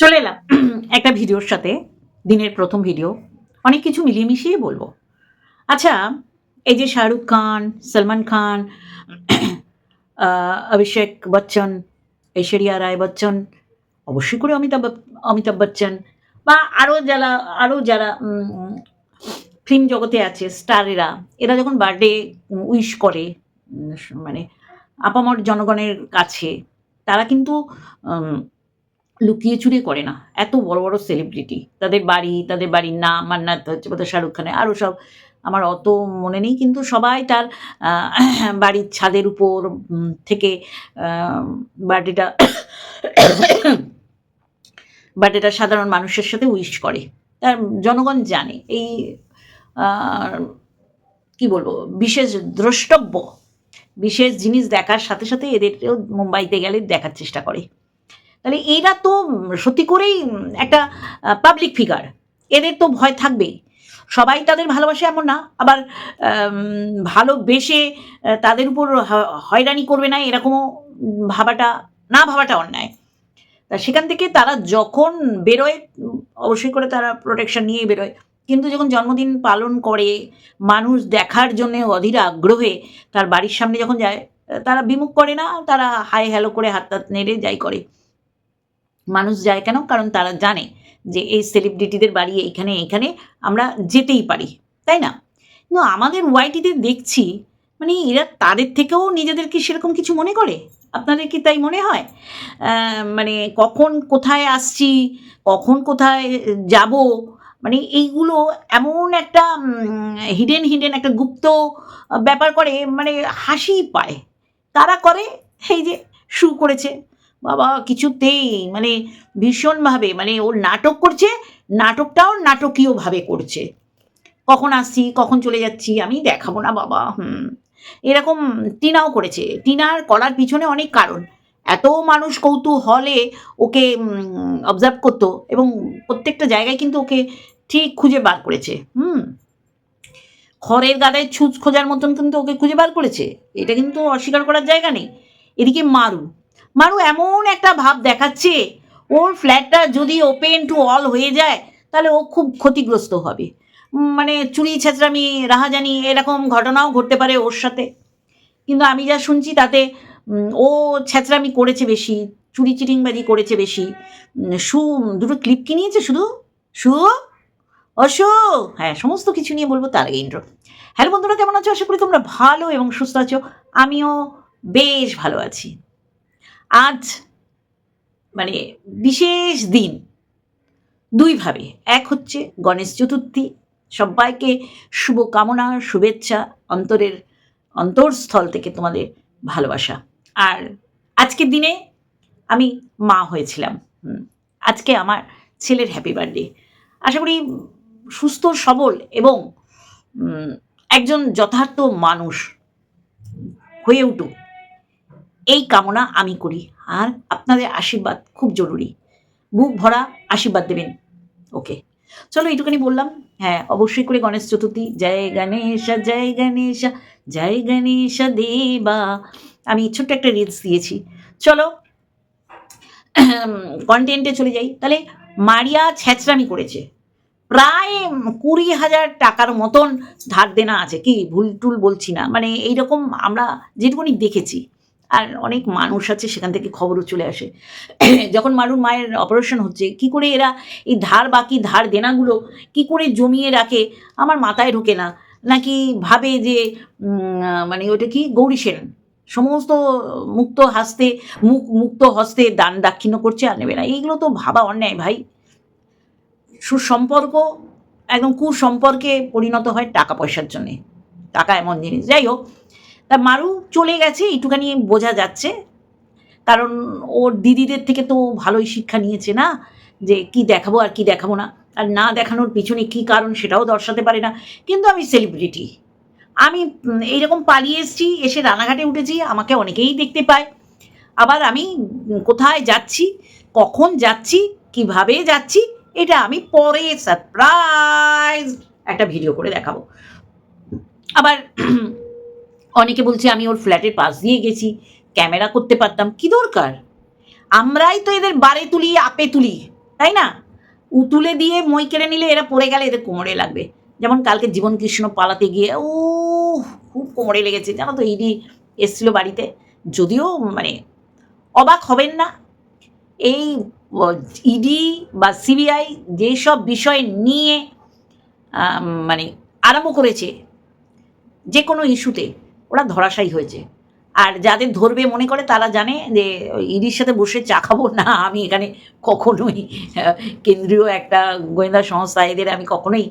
চলে এলাম একটা ভিডিওর সাথে, দিনের প্রথম ভিডিও। অনেক কিছু মিলিয়ে মিশিয়ে বলব। আচ্ছা এই যে শাহরুখ খান, সলমান খান অভিষেক বচ্চন, ঐশ্বরিয়া রায় বচ্চন, অবশ্যই করে অমিতাভ অমিতাভ বচ্চন, বা আরও যারা আরও যারা ফিল্ম জগতে আছে, স্টারেরা, এরা যখন বার্থডে উইশ করে মানে আপামর জনগণের কাছে, তারা কিন্তু লুকিয়ে চুরিয়ে করে না। এত বড় বড় সেলিব্রিটি তাদের বাড়ি, তাদের বাড়ির নাম, মান্নাত, হচ্ছে বোধহয় শাহরুখ খানের আরও সব। আমার অত মনে নেই, কিন্তু সবাই তার বাড়ির ছাদের উপর থেকে বার্থডেটা বার্থডেটা সাধারণ মানুষের সাথে উইশ করে। তার জনগণ জানে, এই কি বলব, বিশেষ দ্রষ্টব্য, বিশেষ জিনিস দেখার সাথে সাথে এদেরকেও মুম্বাইতে গেলে দেখার চেষ্টা করে। তাহলে এরা তো সত্যি করেই একটা পাবলিক ফিগার এদের তো ভয় থাকবেই। সবাই তাদের ভালোবাসে এমন না। আবার ভালোবেসে তাদের উপর হয়রানি করবে না, এরকমও ভাবাটা, না ভাবাটা অন্যায়। তা সেখান থেকে তারা যখন বেরোয়, অবশ্যই করে তারা প্রোটেকশন নিয়ে বেরোয়। কিন্তু যখন জন্মদিন পালন করে, মানুষ দেখার জন্য অধীর আগ্রহে তার বাড়ির সামনে যখন যায়, তারা বিমুখ করে না, তারা হাই হ্যালো করে হাত হাত নেড়ে যাই করে। মানুষ যায় কেন? কারণ তারা জানে যে এই সেলিব্রিটিদের বাড়ি এইখানে এইখানে আমরা যেতেই পারি, তাই না? কিন্তু আমাদের ওয়াইটিতে দেখছি মানে এরা তাদের থেকেও নিজেদেরকে সেরকম কিছু মনে করে? আপনাদের কি তাই মনে হয়? মানে কখন কোথায় আসছি, কখন কোথায় যাব? মানে এইগুলো এমন একটা হিডেন হিডেন একটা গুপ্ত ব্যাপার করে মানে হাসি পায়। তারা করে? এই যে শু করেছে। বাবা, কিছুতেই মানে ভীষণভাবে মানে ওর নাটক করছে, নাটকটাও নাটকীয়ভাবে করছে। কখন আসছি, কখন চলে যাচ্ছি, আমি দেখাবো না বাবা, হুম। এরকম টিনাও করেছে। টিনার করার পিছনে অনেক কারণ। এত মানুষ কৌতূহলে ওকে অবজার্ভ করতো এবং প্রত্যেকটা জায়গায় কিন্তু ওকে ঠিক খুঁজে বার করেছে, হুম। খড়ের গাদায় ছুঁচ খোঁজার মতন কিন্তু ওকে খুঁজে বার করেছে। এটা কিন্তু অস্বীকার করার জায়গা নেই। এদিকে মারু মারু, এমন একটা ভাব দেখাচ্ছে, ওর ফ্ল্যাটটা যদি ওপেন টু অল হয়ে যায়, তাহলে ও খুব ক্ষতিগ্রস্ত হবে। মানে চুরি, ছেঁচড়ামি, রাহাজানি এরকম ঘটনাও ঘটতে পারে ওর সাথে। কিন্তু আমি যা শুনছি তাতে ও ছেঁচড়ামি করেছে বেশি, চুরি, চিটিংবাজি করেছে বেশি। সু, দুটো ক্লিপ কিনিয়েছে শুধু? সু? অশো? হ্যাঁ সমস্ত কিছু নিয়ে বলব তার আগে ইন্ট্রো হ্যালো বন্ধুরা, কেমন আছো? আশা করি তোমরা ভালো এবং সুস্থ আছো। আমিও বেশ ভালো আছি। আজ মানে বিশেষ দিন। দুইভাবে এক হচ্ছে গণেশ চতুর্থী। সবাইকে শুভ কামনা শুভেচ্ছা, অন্তরের অন্তরস্থল থেকে তোমাদের ভালোবাসা। আর আজকের দিনে আমি মা হয়েছিলাম। আজকে আমার ছেলের হ্যাপি বার্থডে আশা করি সুস্থ, সবল এবং একজন যথার্থ মানুষ হয়ে উঠুক। এই কামনা আমি করি। আর আপনাদের আশীর্বাদ খুব জরুরি। বুক ভরা আশীর্বাদ দেবেন। ওকে। চলো এইটুখানি বললাম। হ্যাঁ অবশ্যই করে গণেশ চতুর্থী। জয় গণেশ জয় গণেশ জয় গণেশ দেবা। আমি ছোট্ট একটা রিলস দিয়েছি। চলো কন্টেন্টে চলে যাই। তাহলে মারিয়া ছ্যাচরামি করেছে। প্রায় কুড়ি হাজার টাকার মতন ধার দেনা আছে। কি ভুল টুল বলছি না। মানে এইরকম আমরা যেটুকুনি দেখেছি। আর অনেক মানুষ আছে, সেখান থেকে খবরও চলে আসে। যখন মারুর মায়ের অপারেশন হচ্ছে, কি করে এরা এই ধার বাকি, ধার দেনাগুলো কি করে জমিয়ে রাখে? আমার মাথায় ঢোকে না। নাকি ভাবে যে মানে ওটা কি? গৌরী সেন। সমস্ত মুক্ত হাসতে, মুখ, মুক্ত হস্তে দান দাক্ষিণ্য করছে আর নেবে না। এইগুলো তো ভাবা অন্যায় ভাই। সুসম্পর্ক, একদম কুসম্পর্কে পরিণত হয় টাকা পয়সার জন্যে। টাকা এমন জিনিস। যাই হোক তা মারু চলে গেছে একটুখানি বোঝা যাচ্ছে। কারণ ওর দিদিদের থেকে তো ভালোই শিক্ষা নিয়েছে না, যে কি দেখাবো আর কি দেখাবো না। আর না দেখানোর পিছনে কি কারণ সেটাও দর্শাতে পারে না। কিন্তু আমি সেলিব্রিটি আমি এইরকম পালিয়ে এসেছি, এসে রানাঘাটে উঠেছি, আমাকে অনেকেই দেখতে পায়। আবার আমি কোথায় যাচ্ছি, কখন যাচ্ছি, কীভাবে যাচ্ছি, এটা আমি পরে সারপ্রাইজ একটা ভিডিও করে দেখাবো। আবার অনেকে বলছে, আমি ওর ফ্ল্যাটের পাশ দিয়ে গেছি, ক্যামেরা করতে পারতাম। কি দরকার? আমরাই তো এদের বারে তুলি, আপে তুলি, তাই না? উতুলে দিয়ে মই কেড়ে নিলে এরা পড়ে গেলে এদের কোমরে লাগবে। যেমন কালকে জীবন কৃষ্ণ পালাতে গিয়ে ও খুব কোমরে লেগেছে, জানো তো ইডি এসছিল বাড়িতে। যদিও মানে অবাক হবেন না, এই ইডি বা সিবিআই যেসব বিষয় নিয়ে মানে আরম্ভ করেছে যে কোনো ইস্যুতে ওরা ধরাশায়ী হয়েছে। আর যাদের ধরবে মনে করে তারা জানে যে ইডির সাথে বসে চা খাব? না, আমি এখানে কখনোই কেন্দ্রীয় একটা গোয়েন্দা সংস্থা, এদের আমি কখনোই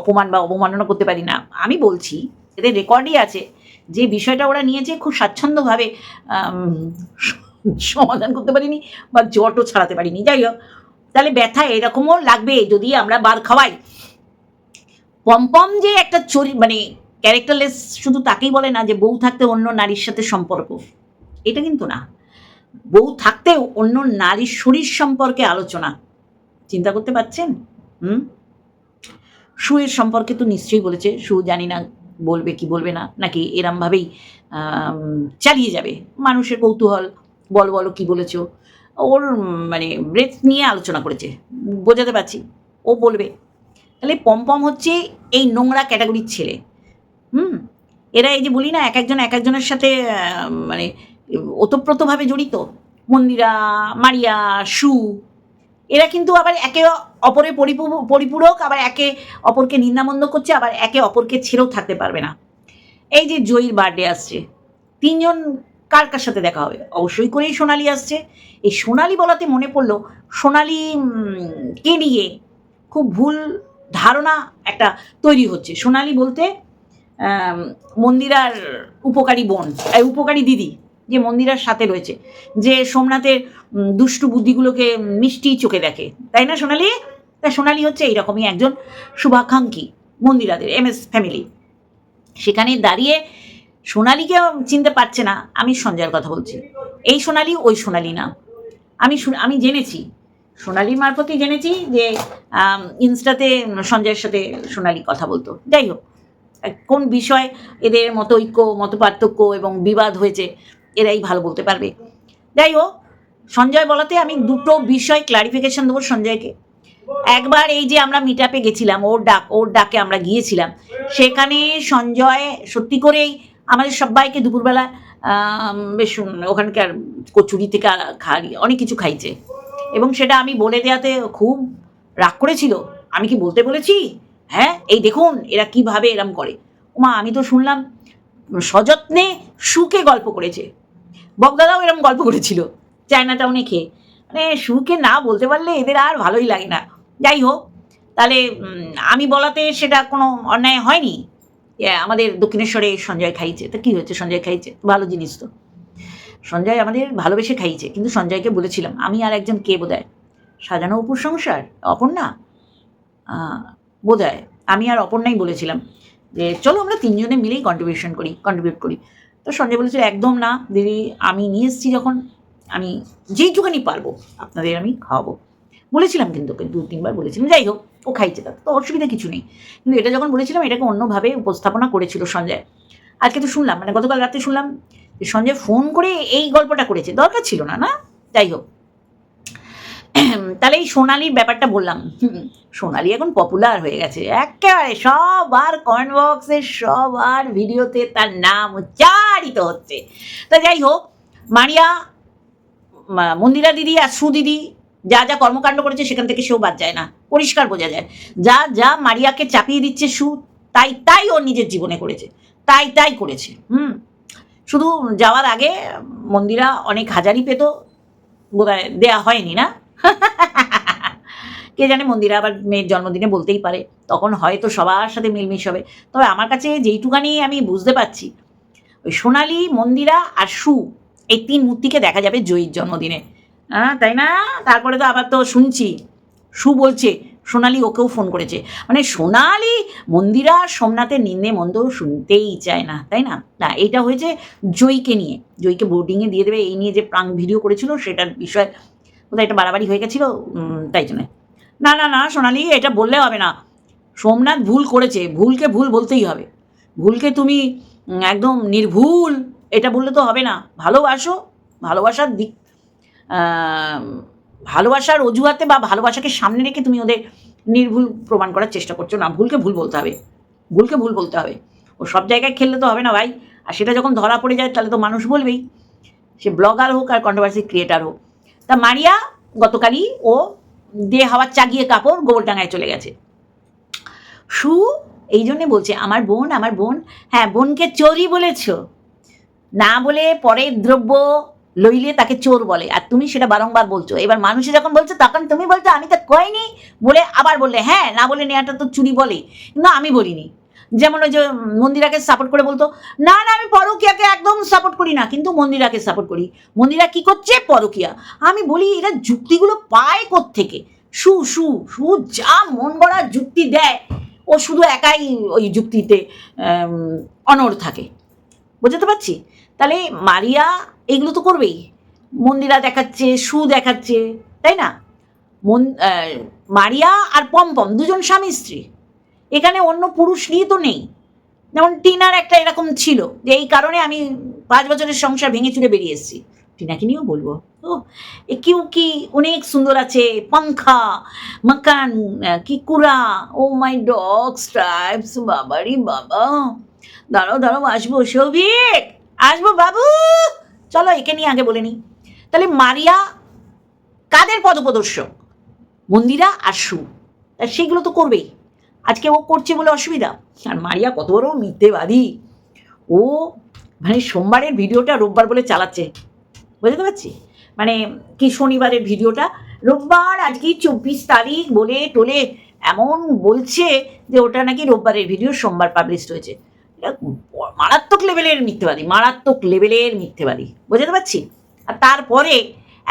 অপমান বা অবমাননা করতে পারি না। আমি বলছি, এদের রেকর্ডই আছে, যে বিষয়টা ওরা নিয়েছে খুব স্বাচ্ছন্দ্যভাবে সমাধান করতে পারিনি বা জটও ছাড়াতে পারিনি। যাই হোক, তাহলে ব্যথা এরকমও লাগবে যদি আমরা বার খাওয়াই। পম্পম যে একটা চরি মানে ক্যারেক্টারলেস শুধু তাকেই বলে না যে বউ থাকতে অন্য নারীর সাথে সম্পর্ক। এটা কিন্তু না। বউ থাকতেও অন্য নারীর শরীর সম্পর্কে আলোচনা। চিন্তা করতে পারছেন? হুম? সুয়ের সম্পর্কে তো নিশ্চয়ই বলেছে। সু জানি না বলবে কি বলবে না। নাকি এরমভাবেই চালিয়ে যাবে। মানুষের কৌতূহল, বল, বলো কি বলেছ? ওর মানে ব্রেথ নিয়ে আলোচনা করেছে। বোঝাতে পারছি। ও বলবে। তাহলে পম্পম হচ্ছে এই নোংরা ক্যাটাগরির ছেলে। হুম। এরা এই যে বলি না এক একজন এক একজনের সাথে মানে ওতপ্রোতভাবে জড়িত। মন্দিরা, মারিয়া, সু, এরা কিন্তু আবার একে পরিপূ- পরিপূরক, আবার একে অপরকে নিন্দামন্দ করছে, আবার একে অপরকে ছেড়েও থাকতে পারবে না। এই যে জয়ীর বার্থডে আসছে, তিনজন কার কার সাথে দেখা হবে? অবশ্যই করেই সোনালি আসছে। এই সোনালি বলাতে মনে পড়ল, সোনালি কে নিয়ে খুব ভুল ধারণা একটা তৈরি হচ্ছে। সোনালি বলতে মন্দিরার উপকারী বোন উপকারী দিদি যে মন্দিরার সাথে রয়েছে, যে সোমনাথের দুষ্টু বুদ্ধিগুলোকে মিষ্টি চোখে দেখে, তাই না সোনালি? তা সোনালি হচ্ছে এইরকমই একজন শুভাকাঙ্ক্ষী মন্দিরাদের, এম এস ফ্যামিলি। সেখানে দাঁড়িয়ে সোনালিকে চিনতে পারছে না, আমি সঞ্জয়ের কথা বলছি। এই সোনালি ওই সোনালি না। আমি আমি জেনেছি, সোনালির মারফতেই জেনেছি যে ইনস্টাতে সঞ্জয়ের সাথে সোনালি কথা বলতো। যাই হোক কোন বিষয় এদের মত ঐক্য, মত পার্থক্য এবং বিবাদ হয়েছে, এরাই ভালো বলতে পারবে। যাই হোক, সঞ্জয় বলাতে আমি দুটো বিষয় ক্লারিফিকেশন দেবো সঞ্জয়কে। একবার এই যে আমরা মিট আপে গেছিলাম, ওর ডাক, ওর ডাকে আমরা গিয়েছিলাম, সেখানে সঞ্জয় সত্যি করেই আমাদের সবাইকে দুপুরবেলা বেশ ওখানকার কচুরি থেকে খাই অনেক কিছু খাইছে। এবং সেটা আমি বলে দেওয়াতে খুব রাগ করেছিল। আমি কি বলতে বলেছি? হ্যাঁ এই দেখুন, এরা কীভাবে এরম করে। ওমা, আমি তো শুনলাম, সযত্নে সুকে গল্প করেছে। বগদাদাও এরম গল্প করেছিল চায়না টাউনে খেয়ে। মানে সুকে না বলতে পারলে এদের আর ভালোই লাগে না। যাই হোক, তাহলে আমি বলাতে সেটা কোনো অন্যায় হয়নি? আমাদের দক্ষিণেশ্বরে সঞ্জয় খাইছে। তা কী হয়েছে? সঞ্জয় খাইছে? ভালো জিনিস তো। সঞ্জয় আমাদের ভালোবেসে খাইছে, কিন্তু সঞ্জয়কে বলেছিলাম, আমি আর একজন কে বোধ হয় সাজানো অপুর সংসার? অপর্ণা? বোধ হয় আমি আর অপর্ণাই বলেছিলাম যে চলো আমরা তিনজনে মিলেই কন্ট্রিবিউশন করি কন্ট্রিবিউট করি। তো সঞ্জয় বলেছিল, একদম না, দিদি, আমি নিয়ে এসেছি যখন, আমি যেইটুখানি পারব, আপনাদের আমি খাওয়াবো। বলেছিলাম কিন্তু ওকে দু তিনবার বলেছিলাম। যাই হোক, ও খাইছে তাতে, তো অসুবিধা কিছু নেই। কিন্তু এটা যখন বলেছিলাম, এটাকে অন্যভাবে উপস্থাপনা করেছিল সঞ্জয়। আজকে তো শুনলাম মানে গতকাল রাতে শুনলাম যে সঞ্জয় ফোন করে এই গল্পটা করেছে, দরকার ছিল না না? যাই হোক তাহলে এই সোনালির ব্যাপারটা বললাম। সোনালি এখন পপুলার হয়ে গেছে। একেবারে সবার কমেন্ট বক্সে সবার ভিডিওতে তার নাম উচ্চারিত হচ্ছে। তা যাই হোক, মারিয়া মন্দিরা দিদি আর সু দিদি যা যা কর্মকাণ্ড করেছে সেখান থেকে সেও বাদ যায় না। পরিষ্কার বোঝা যায়। যা যা মারিয়াকে চাপিয়ে দিচ্ছে সু, তাই তাই ওর নিজের জীবনে করেছে। তাই তাই করেছে। হুম? শুধু যাওয়ার আগে মন্দিরা অনেক হাজারই পেত। বোধহয় দেয়া হয়নি না? কে জানে মন্দিরা আবার মেয়ের জন্মদিনে বলতেই পারে। তখন হয়তো সবার সাথে মিলমিশ হবে। তবে আমার কাছে যেইটুকানি আমি বুঝতে পারছি, ওই সোনালি, মন্দিরা আর সু, এই তিন মূর্তিকে দেখা যাবে জয়ীর জন্মদিনে। হ্যাঁ তাই না? তারপরে তো আবার তো শুনছি, সু বলছে, সোনালি ওকেও ফোন করেছে। মানে সোনালি, মন্দিরা সোমনাথের নিন্দে মন্দ শুনতেই চায় না, তাই না? না, এইটা হয়েছে জয়ীকে নিয়ে। জয়ীকে বোর্ডিংয়ে দিয়ে দেবে। এই নিয়ে যে প্রাং ভিডিও করেছিল, সেটার বিষয় বোধহয় একটা বাড়াবাড়ি হয়ে গেছিল তাই জন্য। না না না, সোনালি, এটা বললে হবে না। সোমনাথ ভুল করেছে, ভুলকে ভুল বলতেই হবে। ভুলকে তুমি একদম নির্ভুল, এটা বললে তো হবে না। ভালোবাসো, ভালোবাসার দিক ভালোবাসার অজুহাতে বা ভালোবাসাকে সামনে রেখে তুমি ওদের নির্ভুল প্রমাণ করার চেষ্টা করছ না। ভুলকে ভুল বলতে হবে। ভুলকে ভুল বলতে হবে। ও সব জায়গায় খেললে তো হবে না ভাই। আর সেটা যখন ধরা পড়ে যায়, তাহলে তো মানুষ বলবেই। সে ব্লগার হোক আর কন্ট্রোভার্সি ক্রিয়েটার হোক। তা মারিয়া গতকালই ও দিয়ে হাওয়ার চাগিয়ে কাপড় গোবরডাঙ্গায় চলে গেছে। সু, এই জন্যে বলছে, আমার বোন আমার বোন হ্যাঁ বোনকে চোরই বলেছ। না বলে পরের দ্রব্য লইলে তাকে চোর বলে। আর তুমি সেটা বারংবার বলছো। এবার মানুষে যখন বলছে, তখন তুমি বলছো, আমি তো কইনি বলে আবার বললে। হ্যাঁ না বলে নেওয়াটা তো চুরি বলে কিন্তু আমি বলিনি। যেমন ওই যে মন্দিরাকে সাপোর্ট করে বলতো, না না, আমি পরকিয়াকে একদম সাপোর্ট করি না। কিন্তু মন্দিরাকে সাপোর্ট করি। মন্দিরা কি করছে? পরকিয়া। আমি বলি, এরা যুক্তিগুলো পায় থেকে সু সু সু যা মন গড়া যুক্তি দেয়, ও শুধু একাই ওই যুক্তিতে অনড় থাকে। বুঝতে পারছি? তাহলে মারিয়া এগুলো তো করবেই। মন্দিরা দেখাচ্ছে, সু দেখাচ্ছে, তাই না? মন মারিয়া আর পম্পম দুজন স্বামী স্ত্রী এখানে অন্য পুরুষ নিয়ে তো নেই। যেমন টিনার একটা এরকম ছিল যে এই কারণে আমি পাঁচ বছরের সংসার ভেঙে চুরে বেরিয়ে এসেছি। টিনাকে নিয়েও বলব ও এ কিউ কি অনেক সুন্দর আছে পাংখা মাকান আহ, কিকুরা ও মাই ডগ স্ট্রাইপস বাবারি বাবা। দাঁড়াও দাঁড়াও আসব সৌভিক আসব বাবু। চলো একে নিয়ে আগে বলে নিই। তাহলে মারিয়া কাদের পদপ্রদর্শক? মন্দিরা আর সু। সেগুলো তো করবেই। আজকে ও করছে বলে অসুবিধা। আর মারিয়া কত বড় মিথ্যেবাদী। ও মানে সোমবারের ভিডিওটা রোববার বলে চালাচ্ছে। বুঝতে পারছি? মানে কি শনিবারের ভিডিওটা? রোববার আজকে চব্বিশ তারিখ বলে টোলে এমন বলছে যে ওটা নাকি রোববারের ভিডিও, সোমবার পাবলিশড হয়েছে। মারাত্মক লেভেলের মিথ্যেবাদী, মারাত্মক লেভেলের মিথ্যেবাদী। বুঝতে পারছি? আর তারপরে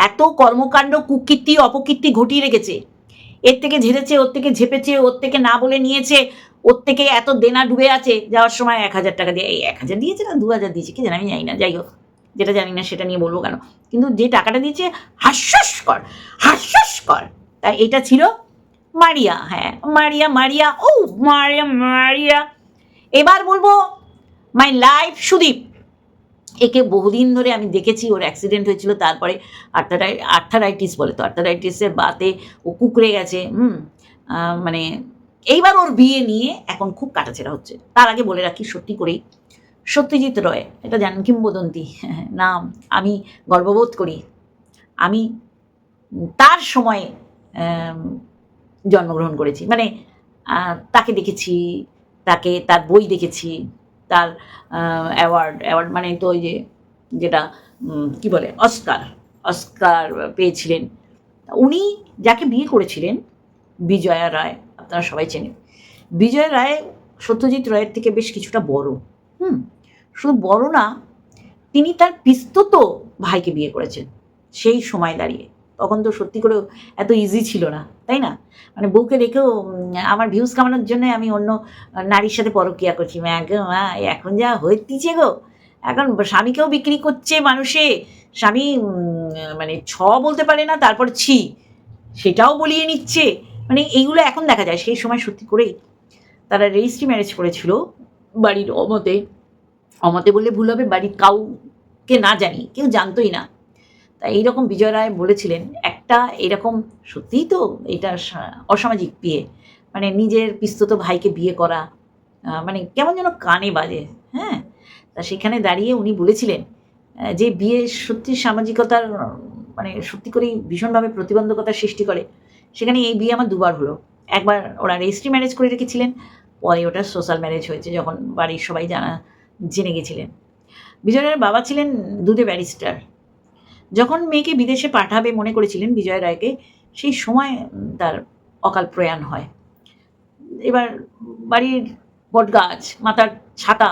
এত কর্মকাণ্ড, কুকীর্তি, অপকীর্তি ঘটিয়ে রেখেছে। এর থেকে ঝেড়েছে, ওর থেকে ঝেপেছে, ওর থেকে না বলে নিয়েছে, ওর থেকে এত দেনা ডুবে আছে, যাওয়ার সময় এক হাজার টাকা দিয়ে, এই এক হাজার দিয়েছে না, দু হাজার দিয়েছে, কি জানি, আমি জানি না, যাই হোক, যেটা জানি না সেটা নিয়ে বলব কেন। কিন্তু যে টাকাটা দিয়েছে, হাস্যস্কর হাস্যস্কর। তাই এটা ছিল মারিয়া হ্যাঁ মারিয়া মারিয়া, ও, মারিয়া মারিয়া। এবার বলব মাই লাইফ সুদীপ। একে বহুদিন ধরে আমি দেখেছি, ওর অ্যাক্সিডেন্ট হয়েছিল, তারপরে আর্থারাই আর্থারাইটিস বলে তো আর্থারাইটিসের বাতে ও কুকড়ে গেছে, হুম? মানে এইবার ওর বিয়ে নিয়ে এখন খুব কাটাছেড়া হচ্ছে। তার আগে বলে রাখি, সত্যি করেই, সত্যজিৎ রয়, এটা জানেন কিংবদন্তি, নাম আমি গর্ববোধ করি। আমি তার সময়ে জন্মগ্রহণ করেছি। মানে তাকে দেখেছি, তাকে, তার বই দেখেছি তার অ্যাওয়ার্ড অ্যাওয়ার্ড মানে তো ওই যে যেটা কি বলে অস্কার অস্কার পেয়েছিলেন। উনি যাকে বিয়ে করেছিলেন, বিজয়া রায়, আপনারা সবাই চেনেন। বিজয় রায় সত্যজিৎ রায়ের থেকে বেশ কিছুটা বড়, হুম? শুধু বড় না, তিনি তার পিস্তত ভাইকে বিয়ে করেছেন, সেই সময় দাঁড়িয়ে। তখন তো সত্যি করে এত ইজি ছিল না, তাই না? মানে বউকে রেখেও আমার ভিউজ কামানোর জন্য আমি অন্য নারীর সাথে পরকিয়া করছি। এখন যা হইতিছে গো। এখন স্বামীকেও বিক্রি করছে মানুষে। স্বামী মানে ছ বলতে পারে না, তারপর ছি। সেটাও বলিয়ে নিচ্ছে। মানে এইগুলো এখন দেখা যায়। সেই সময় সত্যি করেই তারা রেজিস্ট্রি ম্যারেজ করেছিল বাড়ির অমতে। অমতে বললে ভুল হবে, বাড়ির কাউকে না জানি কেউ জানতোই না। তা এইরকম বিজয় রায় বলেছিলেন, একটা এরকম সত্যিই তো এটা অসামাজিক বিয়ে। মানে নিজের পিস্তত ভাইকে বিয়ে করা মানে কেমন যেন কানে বাজে হ্যাঁ? তা সেখানে দাঁড়িয়ে উনি বলেছিলেন যে বিয়ে সত্যি সামাজিকতার মানে সত্যি করেই ভীষণভাবে প্রতিবন্ধকতার সৃষ্টি করে। সেখানে এই বিয়ে আমার দুবার হলো। একবার ওরা রেজিস্ট্রি ম্যারেজ করে রেখেছিলেন, পরে ওটা সোশ্যাল ম্যারেজ হয়েছে যখন বাড়ির সবাই জানা, জেনে গেছিলেন। বিজয়ের বাবা ছিলেন দুধে ব্যারিস্টার। যখন মেয়েকে বিদেশে পাঠাবে মনে করেছিলেন বিজয় রায়কে, সেই সময় তার অকাল প্রয়াণ হয়। এবার বাড়ির বটগাছ, মাথার ছাতা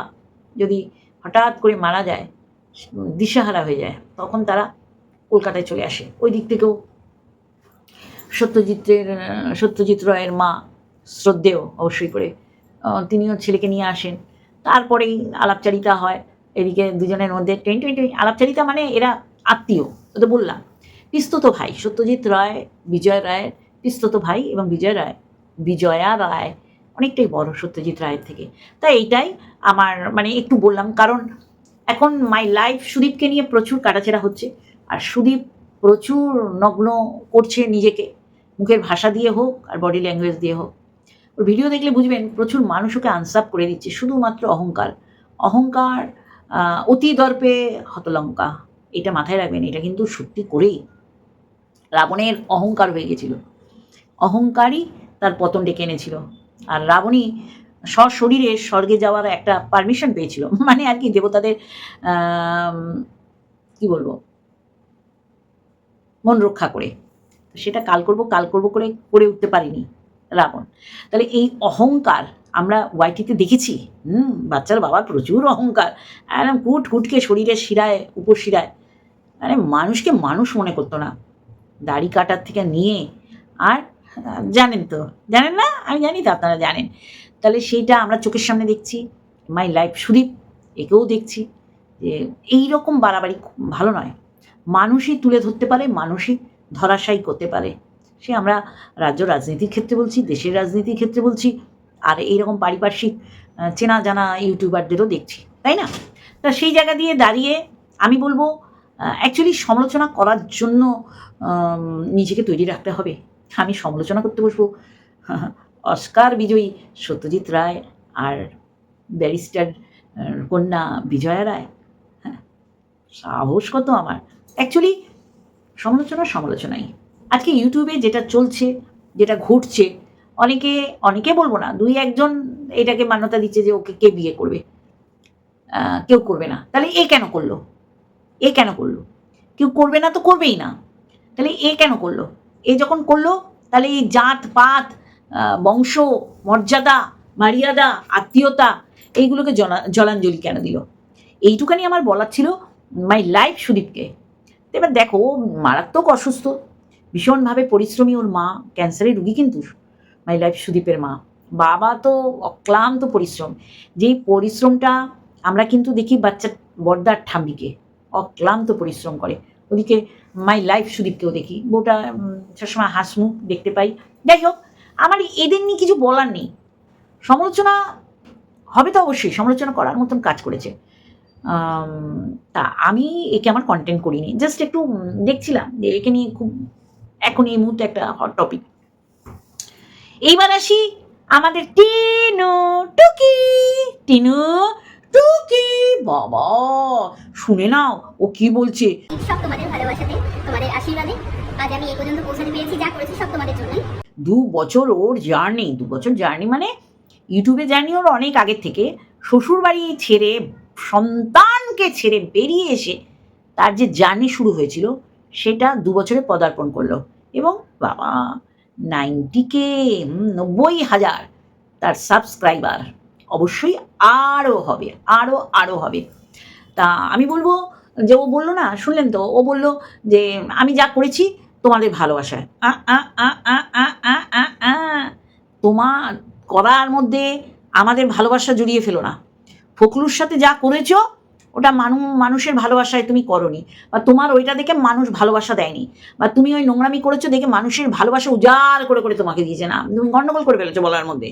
যদি হঠাৎ করে মারা যায়, দিশাহারা হয়ে যায়, তখন তারা কলকাতায় চলে আসে। ওই দিক থেকেও সত্যজিতের, সত্যজিৎ রায়ের মা শ্রদ্ধেয় অবশ্যই করে তিনিও ছেলেকে নিয়ে আসেন। তারপরেই আলাপচারিতা হয়। এদিকে দুজনের মধ্যে টেন টোয়েন্টি আলাপচারিতা মানে এরা আত্মীয় তো বললাম, পিস্তত ভাই, সত্যজিৎ রায়, বিজয় রায়ের পিস্তত ভাই এবং বিজয় রায়, বিজয়া রায়, অনেকটাই বড় সত্যজিৎ রায়ের থেকে। তাই এইটাই আমার মানে একটু বললাম, কারণ এখন মাই লাইফ সুদীপকে নিয়ে প্রচুর কাটাছেড়া হচ্ছে, আর সুদীপ প্রচুর নগ্ন করছে নিজেকে, মুখের ভাষা দিয়ে হোক আর বডি ল্যাঙ্গুয়েজ দিয়ে হোক। ওর ভিডিও দেখলে বুঝবেন প্রচুর মানুষ ওকে আনসাপ করে দিচ্ছে, শুধুমাত্র অহংকার। অহংকার অতি দর্পে হতলঙ্কা। এটা মাথায় রাখবেন, এটা কিন্তু সত্যি করেই রাবণের অহংকার হয়ে গেছিল। অহংকারই তার পতন ডেকে এনেছিল। আর রাবণী সশরীরে স্বর্গে যাওয়ার একটা পারমিশন পেয়েছিল। মানে আর কি, দেবতাদের কি বলব, মন রক্ষা করে। সেটা কাল করব কাল করব করে করে উঠতে পারিনি রাবণ। তাহলে এই অহংকার আমরা ওয়াইটিতে দেখেছি। হুম, বাচ্চার বাবার প্রচুর অহংকার। একদম কুট কুটকে শরীরের শিরায় উপশিরায় মানে মানুষকে মানুষ মনে করতো না। দাড়ি কাটার থেকে নিয়ে, আর, জানেন তো, জানেন না? আমি জানি তো আপনারা জানেন। তাহলে সেইটা আমরা চোখের সামনে দেখছি মাই লাইফ সুদীপ, একেও দেখছি যে এই রকম বাড়াবাড়ি ভালো নয়। মানুষই তুলে ধরতে পারে, মানুষই ধরাশায়ী করতে পারে। সে আমরা রাজ্য রাজনীতির ক্ষেত্রে বলছি, দেশের রাজনীতির ক্ষেত্রে বলছি, আর এইরকম পারিপার্শ্বিক চেনা জানা ইউটিউবারদেরও দেখছি, তাই না? তা সেই জায়গা দিয়ে দাঁড়িয়ে আমি বলব অ্যাকচুয়ালি সমালোচনা করার জন্য নিজেকে তৈরি রাখতে হবে। আমি সমালোচনা করতে বসবো। অস্কার বিজয়ী সত্যজিৎ রায় আর ব্যারিস্টার কন্যা বিজয়া রায়। হ্যাঁ সাহস কত আমার। অ্যাকচুয়ালি সমালোচনা সমালোচনাই। আজকে ইউটিউবে যেটা চলছে, যেটা ঘটছে, অনেকে অনেকে বলব না, দুই একজন এটাকে মান্যতা দিচ্ছে যে ওকে কে বিয়ে করবে? কেউ করবে না। তাহলে এ কেন করল? এ কেন করল? কেউ করবে না তো করবেই না। তাহলে এ কেন করল? এ যখন করল, তাহলে এই জাত, পাত বংশ, মর্যাদা, মারিয়াদা, আত্মীয়তা, এইগুলোকে জলা, জলাঞ্জলি কেন দিল? এইটুখানি আমার বলার ছিল মাই লাইফ সুদীপকে। এবার দেখো মারাত্মক অসুস্থ। ভীষণভাবে পরিশ্রমী ওর মা ক্যান্সারের রুগী কিন্তু মাই লাইফ সুদীপের মা। বাবা তো অক্লান্ত পরিশ্রম। যেই পরিশ্রমটা আমরা কিন্তু দেখি বাচ্চা, বর্দার ঠাম্বিকে অক্লান্ত পরিশ্রম করে। ওদিকে মাই লাইফ সুদীপকেও দেখি। বউটা সবসময় হাসমুখ দেখতে পাই। যাই হোক, আমার এদের নিয়ে কিছু বলার নেই। সমালোচনা হবে তো অবশ্যই, সমালোচনা করার মতন কাজ করেছে। তা আমি একে আমার কন্টেন্ট করিনি। জাস্ট একটু দেখছিলাম যে একে নিয়ে খুব, এখন এই মুহূর্তে একটা হট টপিক এইবার আসি আমাদের টিনু টুকি। টিনু টুকি বাবা। শুনে নাও ও কি বলছে? সব তোমাদের ভালোবাসাতে তোমাদের আশীর্বাদে আজ আমি এই পর্যন্ত পৌঁছাতে পেরেছি যা করেছি সব তোমাদের জন্যই। দু বছর ওর জার্নি দু বছর জার্নি মানে ইউটিউবে জার্নি ওর অনেক আগের থেকে। শ্বশুর বাড়ি ছেড়ে সন্তানকে ছেড়ে বেরিয়ে এসে তার যে জার্নি শুরু হয়েছিল সেটা দু বছরে পদার্পণ করল। এবং বাবা নাইনটিকে নব্বই হাজার তার সাবস্ক্রাইবার অবশ্যই আরও হবে, আরও আরও হবে। তা আমি বলব যে ও বলল না, শুনলেন তো? ও বলল যে আমি যা করেছি তোমাদের ভালোবাসায়। তোমার করার মধ্যে আমাদের ভালোবাসা জড়িয়ে ফেলো না। ফকলুর সাথে যা করেছ, ওটা মানু, মানুষের ভালোবাসায় তুমি করনি। বা তোমার ওইটা দেখে মানুষ ভালোবাসা দেয়নি। বা তুমি ওই নোংরামি করেছ দেখে মানুষের ভালোবাসা উজাড় করে করে তোমাকে দিয়েছে না। তুমি গণ্ডগোল করে ফেলেছো বলার মধ্যে।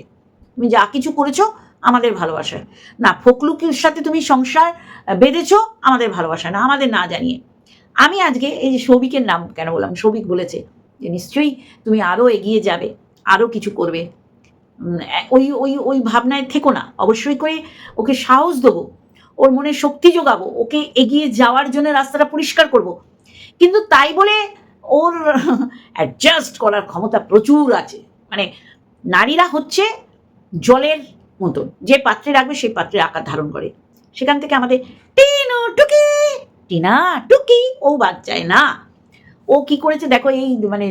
তুমি যা কিছু করেছ আমাদের ভালোবাসায়। না, ফকলুকের সাথে তুমি সংসার বেঁধেছো, আমাদের ভালোবাসায় না, আমাদের না জানিয়ে। আমি আজকে এই যে সৌভিকের নাম কেন বললাম, সৌভিক বলেছে যে নিশ্চয়ই তুমি আরও এগিয়ে যাবে আরও কিছু করবে। ওই ওই ওই ভাবনায় থেকো না, অবশ্যই করে ওকে সাহস দেবো, ওর মনে শক্তি যোগাবো, ওকে এগিয়ে যাওয়ার জন্য রাস্তাটা পরিষ্কার করব। কিন্তু তাই বলে ওর অ্যাডজাস্ট করার ক্ষমতা প্রচুর আছে। মানে নারীরা হচ্ছে জলের মতন যে পাত্রে রাখবে সেই পাত্রে আকার ধারণ করে। সেখান থেকে আমাদের টিনু টুকি, টিনা টুকি, ও বাদ যায় না। ও কি করেছে দেখো, এই মানে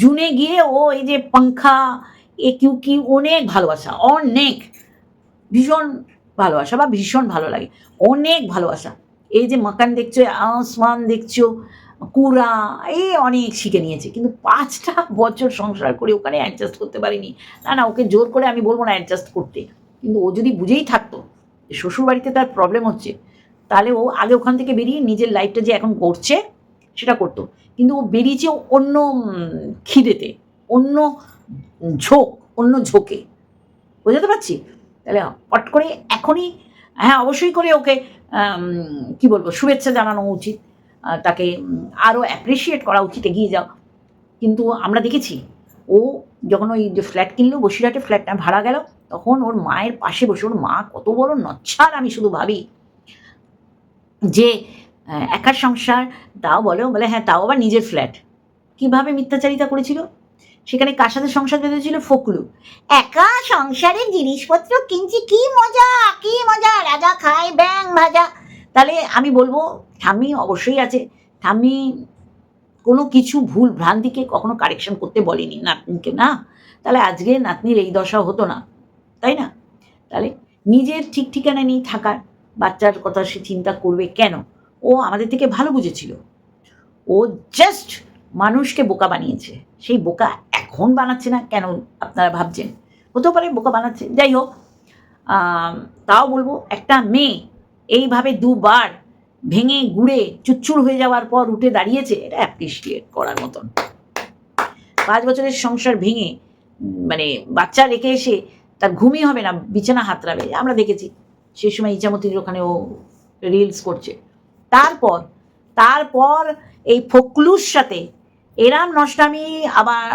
জুনে গিয়ে ও এই যে পাংখা এ কিউ কি অনেক ভালোবাসা, অনেক, ভীষণ ভালোবাসা বা ভীষণ ভালো লাগে, অনেক ভালোবাসা। এই যে মাকান দেখছ, আসমান দেখছ, কুড়া এই অনেক শিখে নিয়েছে। কিন্তু পাঁচটা বছর সংসার করে ওখানে অ্যাডজাস্ট করতে পারিনি। না না, ওকে জোর করে আমি বলব না অ্যাডজাস্ট করতে। কিন্তু ও যদি বুঝেই থাকতো শ্বশুরবাড়িতে তার প্রবলেম হচ্ছে, তাহলে ও আগে ওখান থেকে বেরিয়ে নিজের লাইফটা যে এখন করছে, সেটা করতো। কিন্তু ও বেরিয়েছে অন্য খিদেতে, অন্য ঝোঁক, অন্য ঝোঁকে। বোঝাতে পারছি? তাহলে পট করে এখনই হ্যাঁ অবশ্যই করে ওকে কি বলব, শুভেচ্ছা জানানো উচিত তাকে আরও অ্যাপ্রিসিয়েট করা উচিত, এগিয়ে যাও কিন্তু আমরা দেখেছি, ও যখন ওই যে ফ্ল্যাট কিনলো, বসিরহাটে ফ্ল্যাটটা ভাড়া গেল তখন ওর মায়ের পাশে বসে, ওর মা কত বড় নচ্ছার আমি শুধু ভাবি। যে একার সংসার, তাও বলে বলে হ্যাঁ তাও আবার নিজের ফ্ল্যাট কীভাবে মিথ্যাচারিতা করেছিল? সেখানে কার সাথে সংসার বেঁধেছিল? ফকলু। একা সংসারের জিনিসপত্র কিনছি, কি মজা কি মজা, রাজা খায় ব্যাং ভাজা। তাহলে আমি বলব, ঠাম্মি অবশ্যই আছে। ঠাম্মি কোনো কিছু ভুল ভ্রান্তিকে কখনো কারেকশন করতে বলেনি নাতনিকে, না? তাহলে আজকে নাতনির এই দশা হতো না। তাই না? তাহলে নিজের ঠিক ঠিকানা নিয়ে থাকার বাচ্চার কথা সে চিন্তা করবে কেন? ও আমাদের থেকে ভালো বুঝেছিল। ও জাস্ট মানুষকে বোকা বানিয়েছে। সেই বোকা এখন বানাচ্ছে না কেন আপনারা ভাবছেন? হতেও পারে বোকা বানাচ্ছে। যাই হোক তাও বলব একটা মেয়ে এইভাবে দুবার ভেঙে গুড়ে চুচ্চুর হয়ে যাওয়ার পর উঠে দাঁড়িয়েছে, এটা অ্যাপ্রিসিয়েট করার মতন। পাঁচ বছরের সংসার ভেঙে মানে বাচ্চা রেখে এসে তার ঘুমই হবে না, বিছানা হাতড়াবে। আমরা দেখেছি সেই সময় ইচামতির ওখানে ও রিলস করছে। তারপর তারপর এই ফকলুর সাথে এরাম নষ্টামি, আবার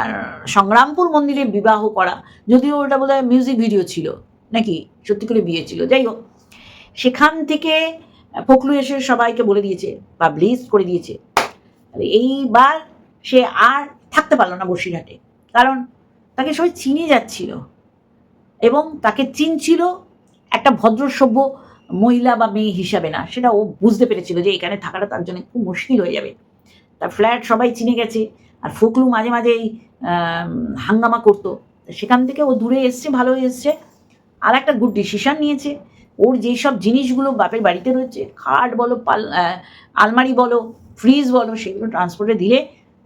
সংগ্রামপুর মন্দিরে বিবাহ করা, যদিও ওটা বোধ মিউজিক ভিডিও ছিল, নাকি? সত্যি করে বিয়ে ছিল। যাই হোক, সেখান থেকে ফকলু এসে সবাইকে বলে দিয়েছে পাবলিশ করে দিয়েছে। এইবার সে আর থাকতে পারল না বসিরহাটে। কারণ তাকে সবাই চিনে যাচ্ছিল। এবং তাকে চিনছিল একটা ভদ্র সভ্য মহিলা বা মেয়ে হিসাবে না। সেটা ও বুঝতে পেরেছিল যে এখানে থাকাটা তার জন্য খুব মুশকিল হয়ে যাবে। তার ফ্ল্যাট সবাই চিনে গেছে আর ফকলু মাঝে মাঝে এই হাঙ্গামা করতো। সেখান থেকে ও দূরে এসছে, ভালো এসছে। আর একটা গুড ডিসিশন নিয়েছে। ওর যেই সব জিনিসগুলো বাপের বাড়িতে রয়েছে, খাট বলো, পাল আলমারি বলো ফ্রিজ বলো, সেগুলো ট্রান্সপোর্টে দিলে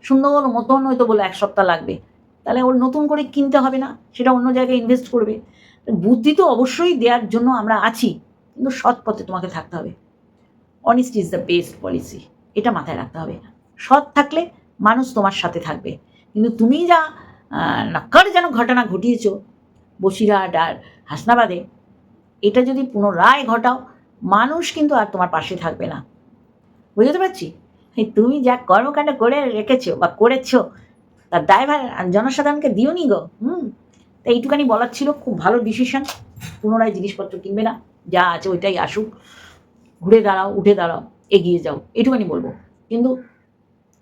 সুন্দর মতন হয়তো বলে এক সপ্তাহ লাগবে। তাহলে ওর নতুন করে কিনতে হবে না, সেটা অন্য জায়গায় ইনভেস্ট করবে। বুদ্ধি তো অবশ্যই দেওয়ার জন্য আমরা আছি, কিন্তু সৎ পথে তোমাকে থাকতে হবে। Honest is the best policy এটা মাথায় রাখতে হবে। সৎ থাকলে মানুষ তোমার সাথে থাকবে। কিন্তু তুমি যা নাক্কার যেন ঘটনা ঘটিয়েছ বসিরহাট আর হাসনাবাদে, এটা যদি পুনরায় ঘটাও, মানুষ কিন্তু আর তোমার পাশে থাকবে না। বুঝতে পারছি? তুমি যা কর্মকাণ্ড করে রেখেছো বা করেছ তার ড্রাইভার জনসাধারণকে দিওনি গো, হুম? তাই এইটুখানি বলার ছিল, খুব ভালো ডিসিশন পুনরায় জিনিসপত্র কিনবে না, যা আছে ওইটাই আসুক। ঘুরে দাঁড়াও, উঠে দাঁড়াও, এগিয়ে যাও এটুখানি বলব। কিন্তু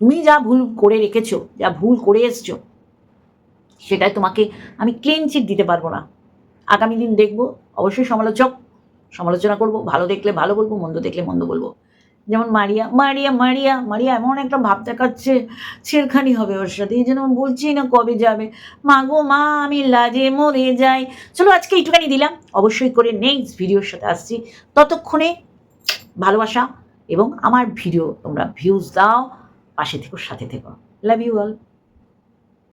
তুমি যা ভুল করে রেখেছো, যা ভুল করে এসছো, সেটাই তোমাকে আমি ক্লিন চিট দিতে পারব না। আগামী দিন দেখব, অবশ্যই সমালোচক, সমালোচনা করব, ভালো দেখলে ভালো বলব, মন্দ দেখলে মন্দ বলব। যেমন মারিয়া মারিয়া মারিয়া মারিয়া এমন একটা ভাব দেখাচ্ছে, ছেড়খানি হবে ওর সাথে। এই জন্য বলছি না কবে যাবে। মা গো, মা, আমি লাজে মরে যাই। চলো আজকে এইটুখানি দিলাম। অবশ্যই করে নেক্সট ভিডিওর সাথে আসছি। ততক্ষণে ভালোবাসা এবং আমার ভিডিও তোমরা ভিউজ দাও। পাশে থেকো, সাথে থেকো। Love you all